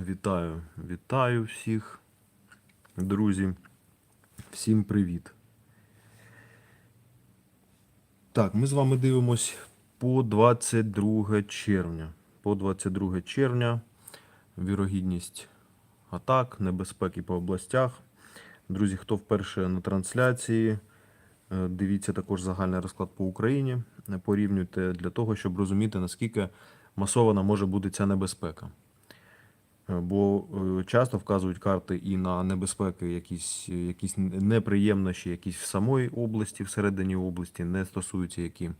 Вітаю, вітаю всіх, друзі. Всім привіт. Так, ми з вами дивимось по 22 червня. По 22 червня вірогідність атак, небезпеки по областях. Друзі, хто вперше на трансляції, е, дивіться також загальний розклад по Україні. Порівнюйте для того, щоб розуміти, наскільки масована може бути ця небезпека. Е, Бо е, часто вказують карти і на небезпеки, якісь, е, якісь неприємнощі, якісь в самої області, всередині області, не стосуються які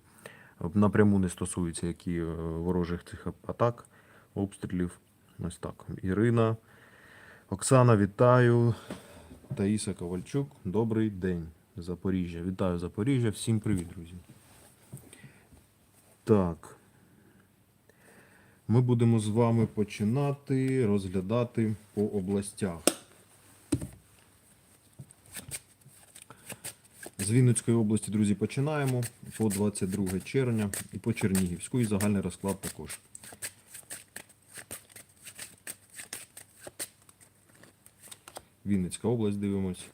напряму не стосуються які ворожих цих атак, обстрілів. Ось так. Ірина, Оксана, вітаю. Таїса Ковальчук, добрий день. Запоріжжя. Вітаю Запоріжжя. Всім привіт, друзі. Так. Ми будемо з вами починати розглядати по областях. З Вінницької області, друзі, починаємо по 22 червня і по Чернігівську, і загальний розклад також. Вінницька область дивимось.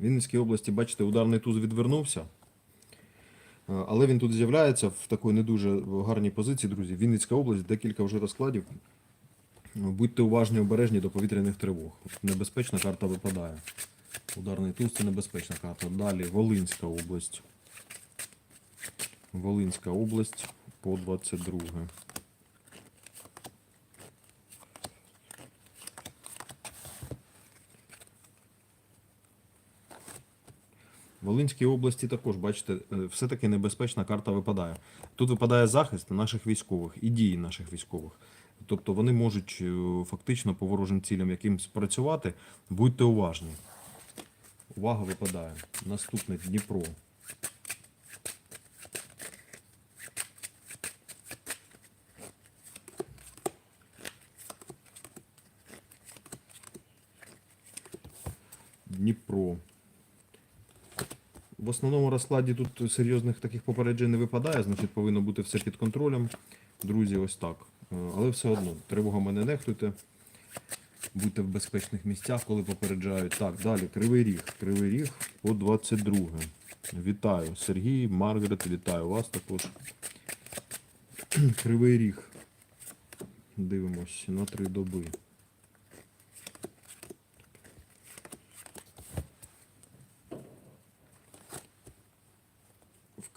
В Вінницькій області, бачите, ударний туз відвернувся. Е, Але він тут з'являється в такій не дуже гарній позиції, друзі. Вінницька область, декілька вже розкладів. Будьте уважні, обережні до повітряних тривог. Небезпечна карта випадає. Ударний туз це небезпечна карта. Далі Волинська область. Волинська область по 22. В Волинській області також, бачите, е, все-таки небезпечна карта випадає. Тут випадає захист наших військових і дії наших військових. Тобто вони можуть е, фактично по ворожим цілям якимсь працювати. Будьте уважні. Увага випадає. Наступне Дніпро. Дніпро. В основному розкладі тут серйозних таких попереджень не випадає, значить повинно бути все під контролем. Друзі, ось так. Е, Але все одно, тривогами не нехтуйте. Будьте в безпечних місцях, коли попереджають. Так, далі, Кривий Ріг. Кривий Ріг по 22. Вітаю. Сергій, Маргарет, вітаю вас також. Кривий Ріг. Дивимось на три доби.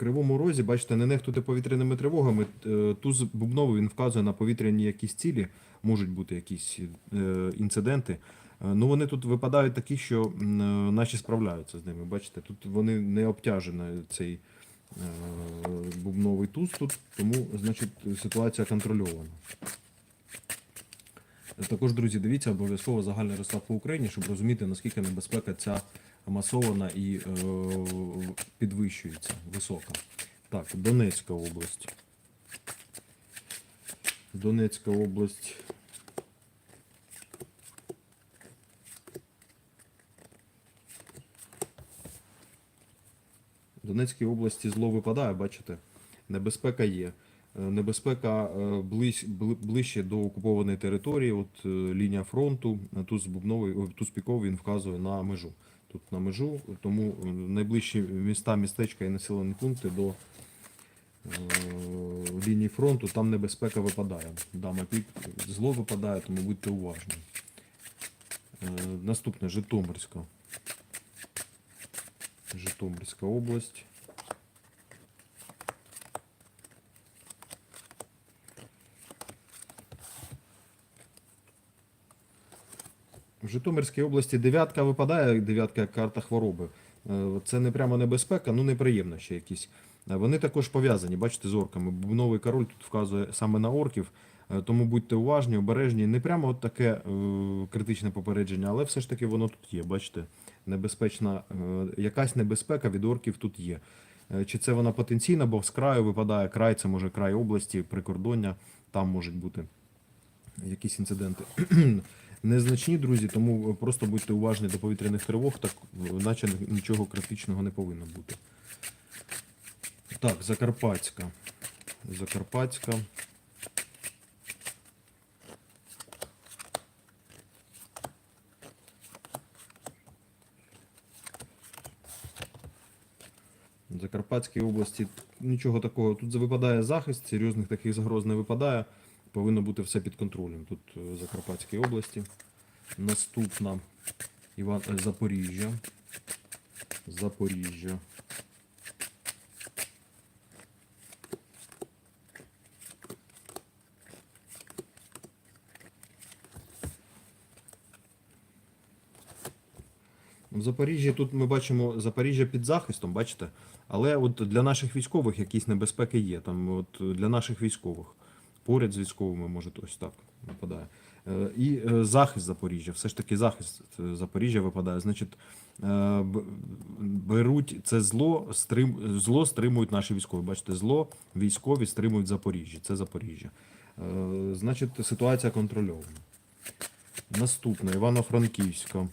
Кривому Розі, бачите, не нехтуйте повітряними тривогами. Е, Туз бубновий він вказує на повітряні якісь цілі, можуть бути якісь е, інциденти. Е, Ну вони тут випадають такі, що наші справляються з ними. Бачите, тут вони не обтяжені цей бубновий туз тут, тому значить ситуація контрольована. Також, друзі, дивіться обов'язково загальний розклад по Україні, щоб розуміти, наскільки небезпека ця масована і е, підвищується, висока. Так, Донецька область. Донецька область. Донецькій області зло випадає, бачите? Небезпека є. Е, Небезпека е, ближ, бли- ближче до окупованої території, от е, лінія фронту, тут з бубновий, тут з піковий він вказує на межу. Тут на межу, тому е, найближчі міста, містечка і населені пункти до е, лінії фронту, там небезпека випадає. Дама пік, зло випадає, тому будьте уважні. Е, Наступне Житомирська. Житомирська область. Житомирській області дев'ятка випадає, дев'ятка як карта хвороби. Е, Це не прямо небезпека, ну неприємно ще якісь. Е, Вони також пов'язані, бачите, з орками. Бубновий король тут вказує саме на орків, е, тому будьте уважні, обережні. Не прямо от таке критичне попередження, але все ж таки воно тут є. Бачите, небезпечна, якась небезпека від орків тут є. Чи це вона потенційна, бо з краю випадає край, це може край області, прикордоння, там можуть бути якісь інциденти. Незначні, друзі, тому просто будьте уважні до повітряних тривог, так е, наче нічого критичного не повинно бути. Так, Закарпатська. Закарпатська. Закарпатській області нічого такого. Тут випадає захист, серйозних таких загроз не випадає. Повинно бути все під контролем. Тут е, Закарпатській області. Наступна Іван... е, Запоріжжя. Запоріжжя. В Запоріжжі тут ми бачимо Запоріжжя під захистом, бачите? Але от для наших військових якісь небезпеки є. Там от для наших військових. Поряд з військовими, може, ось так випадає. Е, І е, захист Запоріжжя. Все ж таки захист е, Запоріжжя випадає. Значить, беруть це зло, стрим, зло стримують наші військові. Бачите, зло військові стримують Запоріжжя. Це Запоріжжя. Значить, ситуація контрольована. Наступна Івано-Франківська.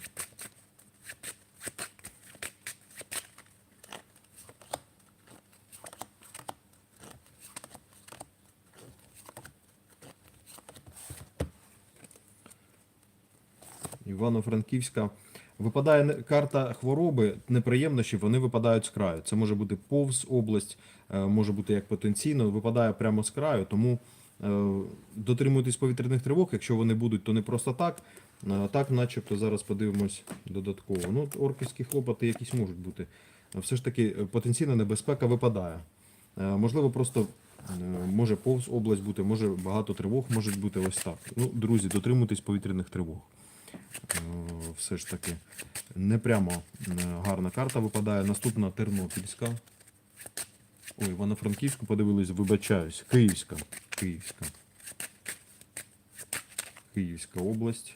Івано-Франківська. Випадає карта хвороби, неприємнощі, вони випадають з краю. Це може бути повз область, е, може бути як потенційно, випадає прямо з краю. Тому е, дотримуйтесь повітряних тривог. Якщо вони будуть, то не просто так. Так, начебто, зараз подивимось додатково. Ну, орківські хлопоти якісь можуть бути. Все ж таки, е, потенційна небезпека випадає. Е, Можливо, просто е, може повз область бути, може багато тривог може бути ось так. Ну, друзі, дотримуйтесь повітряних тривог. Е, Все ж таки, не прямо е, гарна карта випадає. Наступна Тернопільська. Ой, Івано-Франківську подивились, вибачаюсь. Київська. Київська. Київська область.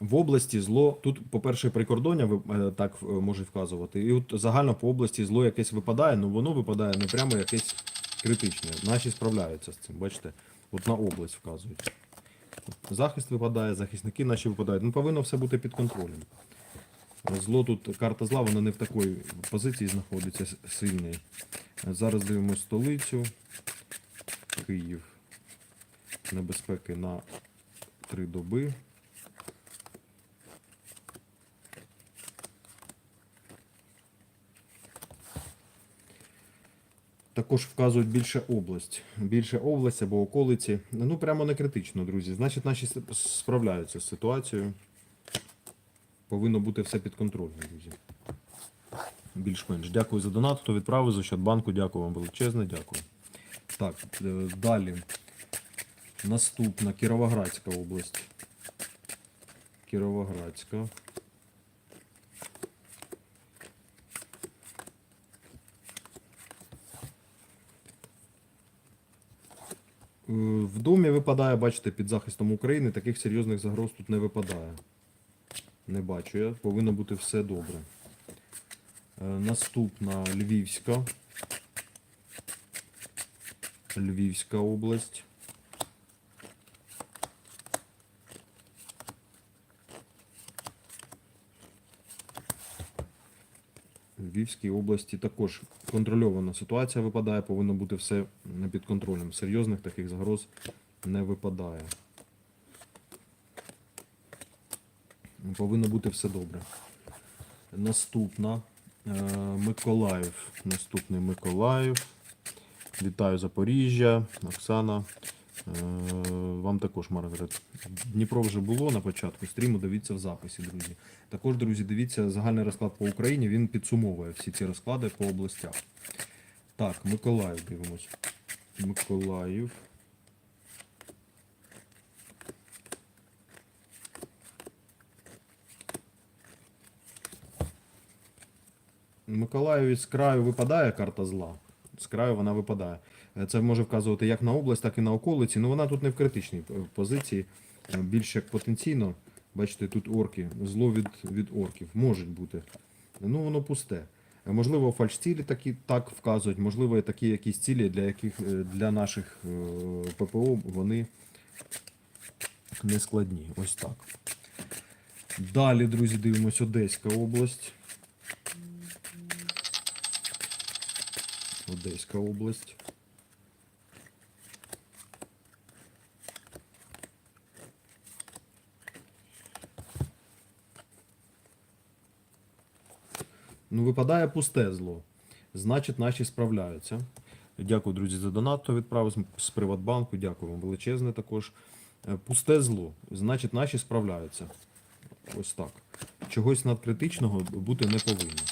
В області зло, тут, по-перше, прикордоння е, так е, може вказувати. І от загально по області зло якесь випадає, ну воно випадає не прямо якесь критичне. Наші справляються з цим, бачите? От на область вказують. Захист випадає, захисники наші випадають. Ну, повинно все бути під контролем. Зло тут, карта зла, вона не в такій позиції знаходиться сильній. Зараз дивимося столицю. Київ. Небезпеки на три доби. Також вказують більше область. Більше область або околиці. Ну, прямо не критично, друзі. Значить, наші справляються з ситуацією. Повинно бути все під контролем, друзі. Більш-менш. Дякую за донат. Хто відправив з Ощадбанку. Дякую вам величезне. Дякую. Так, е, далі. Наступна Кіровоградська область. Кіровоградська. В домі випадає, бачите, під захистом України. Таких серйозних загроз тут не випадає. Не бачу я. Повинно бути все добре. Е, Наступна Львівська. Львівська область. Львівській області також контрольована ситуація випадає, повинно бути все під контролем. Серйозних таких загроз не випадає. Повинно бути все добре. Наступна е, Миколаїв. Наступний Миколаїв. Вітаю Запоріжжя, Оксана. Е, Вам також, Маргарет. Дніпро вже було на початку стріму, дивіться в записі, друзі. Також, друзі, дивіться загальний розклад по Україні, він підсумовує всі ці розклади по областях. Так, Миколаїв дивимось. Миколаїв. Миколаєві з краю випадає карта зла. З краю вона випадає. Це може вказувати як на область, так і на околиці. Ну вона тут не в критичній е, позиції, е, більш як потенційно Бачите, тут орки, зло від, від орків. Можуть бути. Ну, воно пусте. Е, Можливо, фальш-цілі такі так вказують, можливо, і такі якісь цілі, для яких для наших ППО вони не складні. Ось так. Далі, друзі, дивимось Одеська область. Одеська область. Ну, випадає пусте зло. Значить, наші справляються. Дякую, друзі, за донат, хто відправив з- Приватбанку. Дякую вам величезне також. Е, Пусте зло. Значить, наші справляються. Ось так. Чогось надкритичного бути не повинно.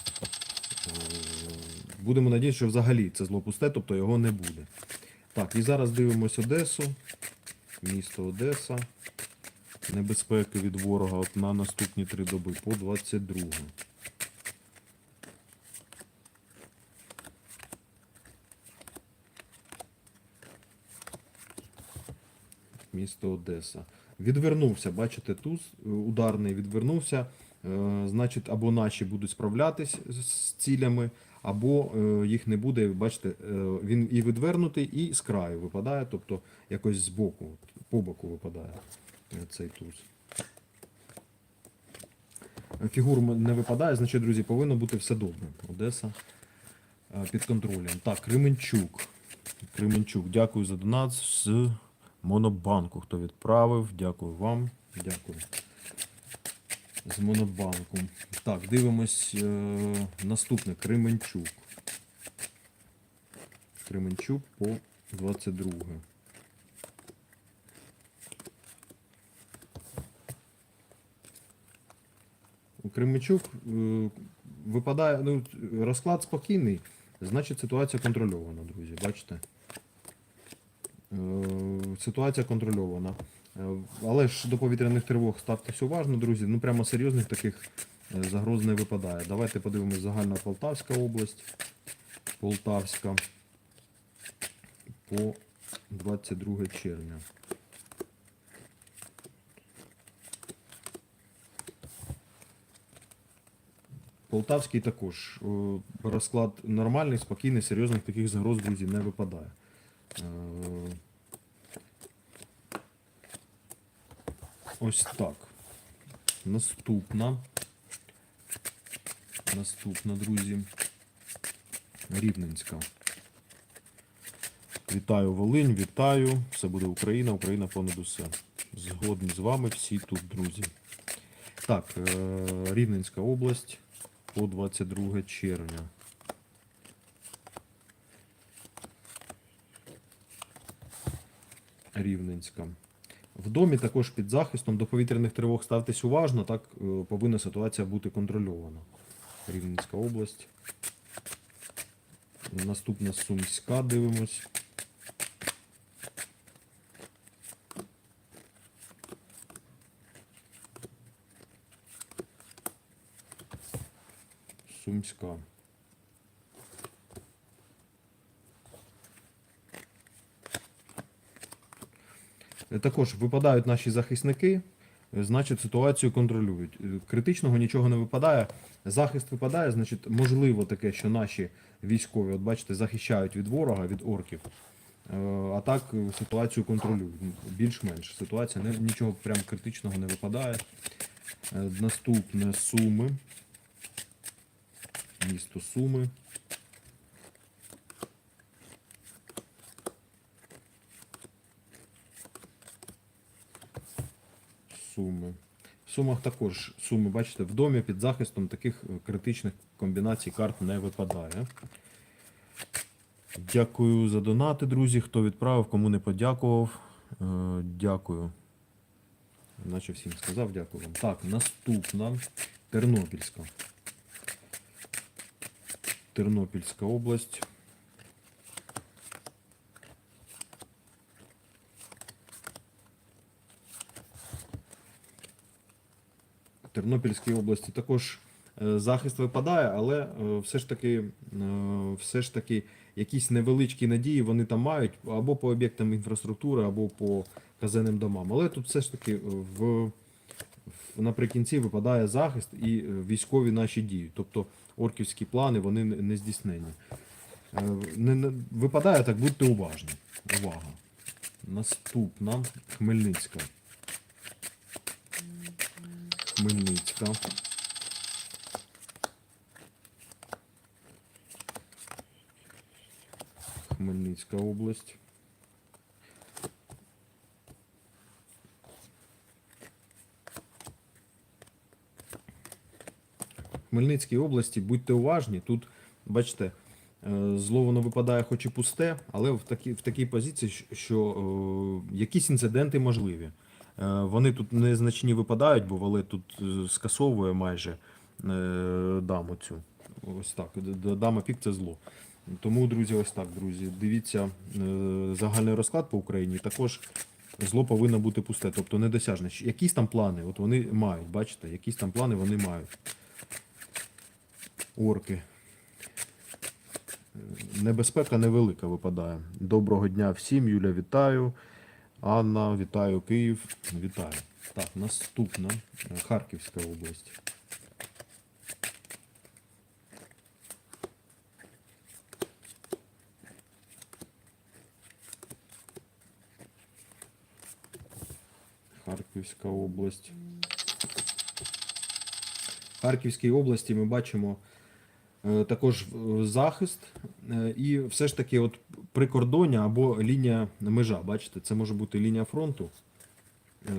Будемо надіятися, що взагалі це зло пусте, тобто його не буде. Так, і зараз дивимось Одесу. Місто Одеса. Небезпеки від ворога от на наступні три доби по 22. місто Одеса. Відвернувся, бачите, туз е, ударний відвернувся. Е, Значить, або наші будуть справлятись з цілями, або е, їх не буде. Бачите, е, він і відвернутий, і з краю випадає, тобто якось з боку, по боку випадає е, цей туз. Фігур не випадає, значить, друзі, повинно бути все добре. Одеса під контролем. Так, Кременчук. Кременчук, дякую за донат з Монобанку. Хто відправив? Дякую вам. Дякую. З Монобанку. Так, дивимось е, наступне. Кременчук. Кременчук по 22. Кременчук е, випадає, ну, розклад спокійний, значить ситуація контрольована, друзі. Бачите? Е, Ситуація контрольована. Е, Але ж до повітряних тривог ставтесь уважно, друзі. Ну прямо серйозних таких е, загроз не випадає. Давайте подивимось загальна Полтавська область. Полтавська по 22 червня. Полтавський також. Е, Розклад нормальний, спокійний, серйозних таких загроз, друзі, не випадає. Ось так. Наступна. Наступна, друзі. Рівненська. Вітаю Волинь, вітаю. Все буде Україна, Україна понад усе. Згодні з вами всі тут, друзі. Так, е, Рівненська область по 22 червня. Рівненська. В домі також під захистом до повітряних тривог ставтесь уважно, так е, повинна ситуація бути контрольована. Рівненська область. Наступна Сумська дивимось. Сумська. Також випадають наші захисники, е, значить ситуацію контролюють. Е, Критичного нічого не випадає. Захист випадає, значить, можливо таке, що наші військові, от бачите, захищають від ворога, від орків. Е, А так е, ситуацію контролюють. Більш-менш. Ситуація не, нічого прям критичного не випадає. Е, Наступне Суми. Місто Суми. Суми. В Сумах також суми, бачите, в домі під захистом таких е, критичних комбінацій карт не випадає. Дякую за донати, друзі. Хто відправив, кому не подякував. Е, Дякую. Наче всім сказав, дякую вам. Так, наступна Тернопільська. Тернопільська область. Тернопільській області також е, захист випадає, але е, все ж таки, е, все ж таки якісь невеличкі надії вони там мають або по об'єктам інфраструктури, або по казенним домам. Але тут все ж таки в наприкінці випадає захист і військові наші дії. Тобто орківські плани вони не не здійснені. Не, не, випадає так, будьте уважні. Увага. Наступна Хмельницька. Хмельницька. Хмельницька область. Хмельницькій області, будьте уважні, тут, бачите, е, зло воно випадає хоч і пусте, але в такій, в такій позиції, що е, якісь інциденти можливі. Е, Вони тут незначні випадають, бо Валет тут е, скасовує майже е, даму цю. Ось так. Дама пік це зло. Тому, друзі, ось так, друзі. Дивіться загальний розклад по Україні. Також зло повинно бути пусте, тобто недосяжне. Якісь там плани, от вони мають, бачите, якісь там плани вони мають. Орки. Небезпека невелика випадає. Доброго дня всім. Юля, вітаю. Анна, вітаю Київ. Вітаю. Так, наступна е, Харківська область. Харківська область. Харківській області ми бачимо е, також е, захист, і все ж таки, от прикордоння або лінія межа. Бачите, це може бути лінія фронту. Е,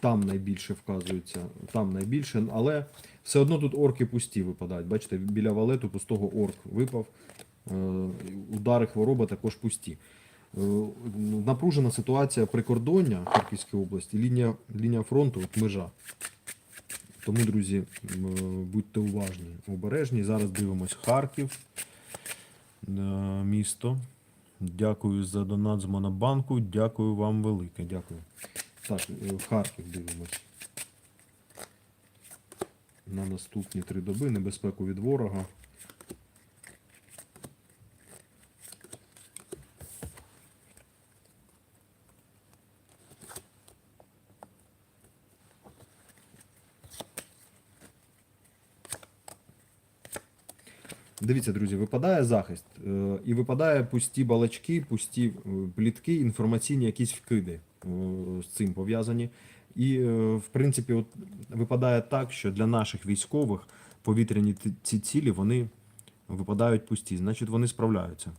Там найбільше вказується, там найбільше, але все одно тут орки пусті випадають. Бачите, біля валету пустого орк випав. Е, Удари хвороба також пусті. Е, Напружена ситуація прикордоння Харківської області, лінія, лінія фронту, от межа. Тому, друзі, будьте уважні, обережні. Зараз дивимось Харків, місто. Дякую за донат з Монобанку. Дякую вам велике. Дякую. Так, е, Харків дивимось. На наступні три доби небезпеку від ворога. Дивіться, друзі, випадає захист, е, і випадає пусті балачки, пусті е, плітки, інформаційні якісь вкиди е, з цим пов'язані. І, в принципі, от випадає так, що для наших військових повітряні ці цілі вони випадають пусті. Значить, вони справляються.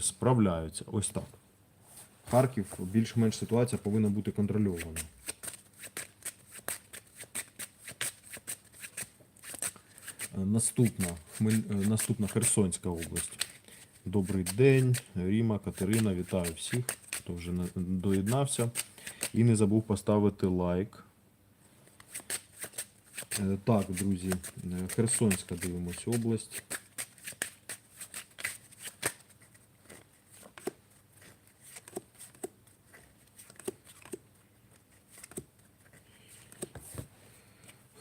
Справляються. Ось так. Харків більш-менш ситуація повинна бути контрольована. Наступна, е, наступна Херсонська область. Добрий день, Ріма, Катерина, вітаю всіх, хто вже доєднався. І не забув поставити лайк. Е, Так, друзі, е, Херсонська дивимось область.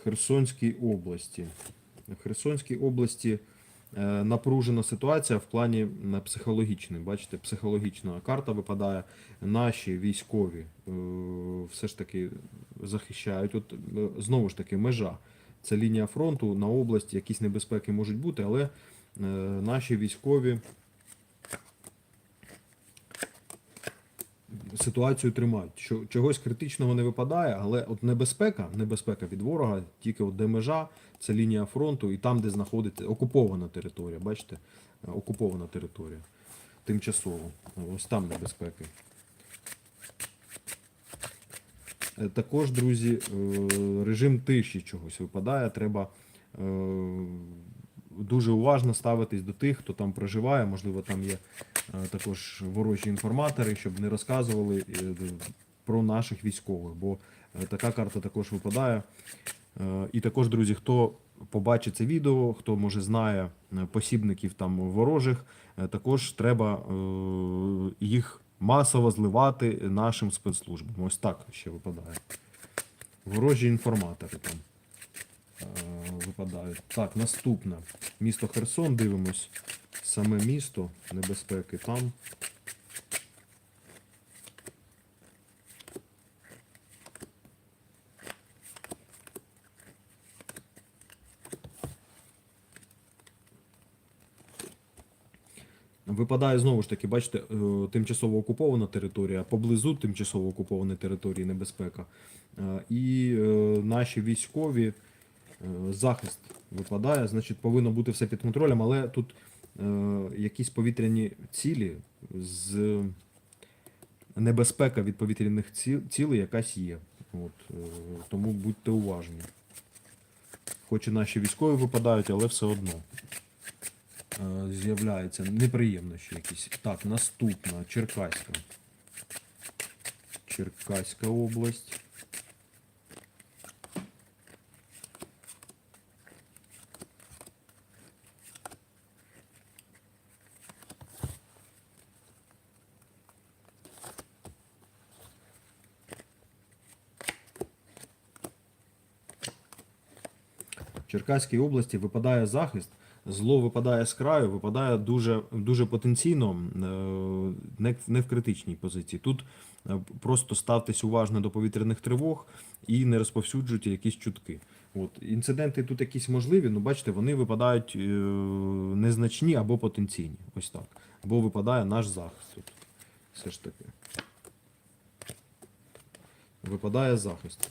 Херсонській області. Херсонській області е, напружена ситуація в плані психологічної. Бачите, психологічна карта випадає. Наші військові е, все ж таки захищають. От е, знову ж таки, межа. Це лінія фронту на область, якісь небезпеки можуть бути, але наші військові ситуацію тримають. Що чогось критичного не випадає, але от небезпека, небезпека від ворога, тільки от де межа, це лінія фронту, і там, де знаходиться окупована територія. Бачите, Е, окупована територія. Тимчасово. Ось там небезпеки. Е, Також, друзі, е, режим тиші чогось випадає. Треба дуже уважно ставитись до тих, хто там проживає. Можливо, там є також ворожі інформатори, щоб не розказували е, про наших військових, бо е, така карта також випадає. Е, І також, друзі, хто побачить це відео, хто може знає е, посібників там ворожих, е, також треба е, їх масово зливати нашим спецслужбам. Ось так ще випадає. Ворожі інформатори там е, випадають. Так, наступне. Місто Херсон, дивимось саме місто небезпеки там. Випадає знову ж таки, бачите, е, тимчасово окупована територія, поблизу тимчасово окупованої території небезпека. Е, і е, наші військові захист випадає, значить, повинно бути все під контролем, але тут якісь повітряні цілі з небезпека від повітряних цілей якась є. От, е, тому будьте уважні. Хоч і наші військові випадають, але все одно е, з'являються неприємності якісь. Так, наступна Черкаська. Черкаська область. Черкаській області випадає захист, зло випадає з краю, випадає дуже, дуже потенційно, е, не, в- критичній позиції. Тут е, просто ставтесь уважно до повітряних тривог і не розповсюджуйте якісь чутки. От. Інциденти тут якісь можливі, ну бачите, вони випадають е, незначні або потенційні. Ось так. Або випадає наш захист тут. Все ж таки. Випадає захист.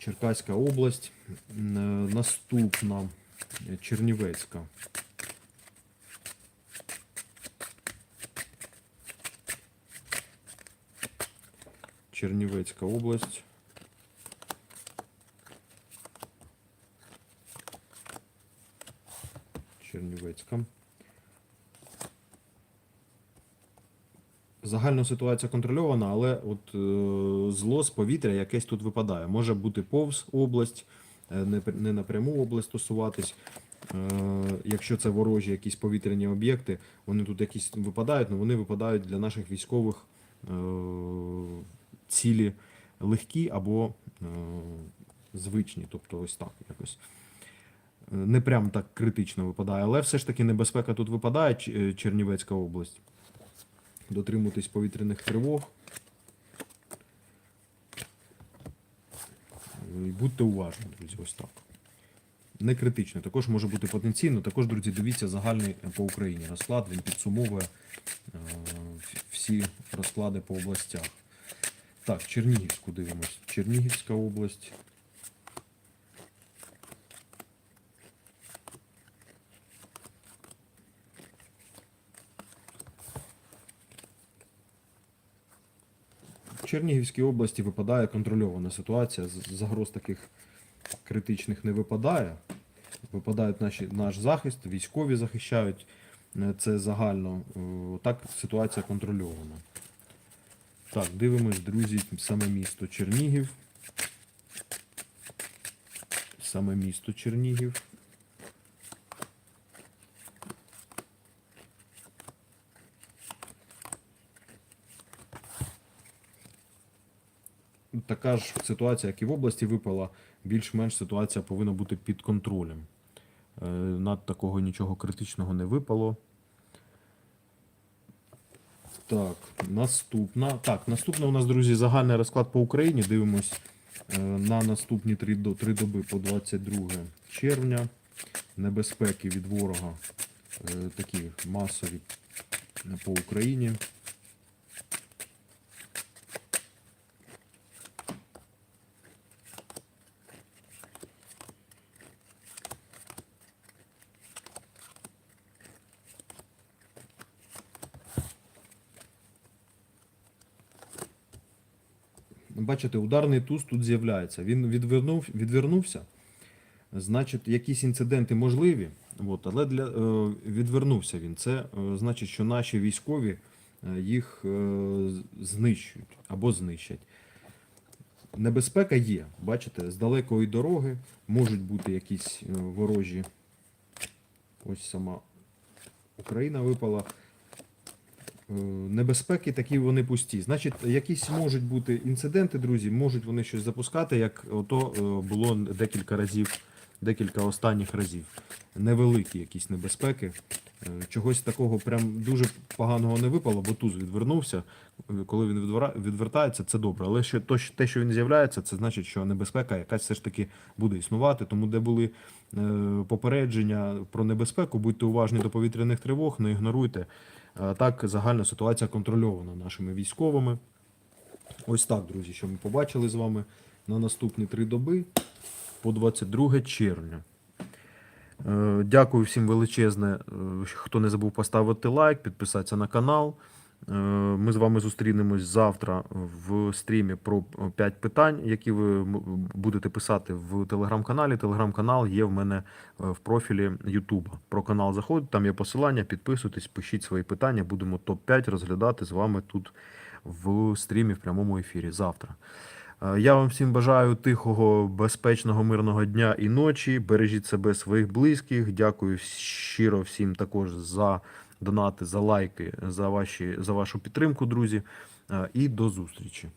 Черкаська область. М, е, Наступна е, Чернівецька. Чернівецька область. Чернівецька. Загальна ситуація контрольована, але от е, зло з повітря якесь тут випадає. Може бути повз область, е, не, не напряму область стосуватись. Е, якщо це ворожі якісь повітряні об'єкти, вони тут якісь випадають, але вони випадають для наших військових е, цілі легкі або е, звичні, тобто ось так якось. Е, Не прям так критично випадає, але все ж таки небезпека тут випадає, е, Чернівецька область дотримуйтесь повітряних тривог. І будьте уважні, друзі, ось так. Не критично, також може бути потенційно. Також, друзі, дивіться загальний е, по Україні розклад. Він підсумовує е, всі розклади по областях. Так, Чернігівську дивимось. Чернігівська область. Чернігівській області випадає контрольована ситуація. Загроз таких критичних не випадає. Випадають наші, наш захист, військові захищають. Е, Це загально. Е, Так ситуація контрольована. Так, дивимось, друзі, саме місто Чернігів. Саме місто Чернігів. Така ж ситуація, як і в області випала, більш-менш ситуація повинна бути під контролем. Е, Над такого нічого критичного не випало. Так, наступна. Так, наступна у нас, друзі, загальний розклад по Україні. Дивимось е, на наступні три, до, три доби по 22 червня. Небезпеки від ворога е, такі масові по Україні. Бачите, ударний туз тут з'являється. Він відвернув, відвернувся. Значить, якісь інциденти можливі, от, але для, е, відвернувся він. Це е, значить, що наші військові е, їх е, знищують або знищать. Небезпека є. Бачите, з далекої дороги можуть бути якісь е, ворожі. Ось сама Україна випала. Е, Небезпеки такі вони пусті. Значить, якісь можуть бути інциденти, друзі, можуть вони щось запускати, як ото е, було декілька разів, декілька останніх разів. Невеликі якісь небезпеки. Е, Чогось такого прям дуже поганого не випало, бо туз відвернувся. Коли він відвертається, це добре. Але що- те, що він з'являється, це значить, що небезпека якась все ж таки буде існувати. Тому, де були попередження про небезпеку, будьте уважні до повітряних тривог, не ігноруйте. Е, Так, загальна ситуація контрольована нашими військовими. Ось так, друзі, що ми побачили з вами на наступні три доби по 22 червня. Е, Дякую всім величезне, е, хто не забув поставити лайк, підписатися на канал. Е, Ми з вами зустрінемось завтра в стрімі про 5 питань, які ви будете писати в телеграм-каналі. Телеграм-канал є в мене е, в профілі Ютуба. Про канал заходите, там є посилання, підписуйтесь, пишіть свої питання. Будемо топ-5 розглядати з вами тут в стрімі в прямому ефірі завтра. Е, Я вам всім бажаю тихого, безпечного, мирного дня і ночі. Бережіть себе своїх близьких. Дякую щиро всім також за донати, за лайки, за, ваші, за вашу підтримку, друзі. Е, І до зустрічі.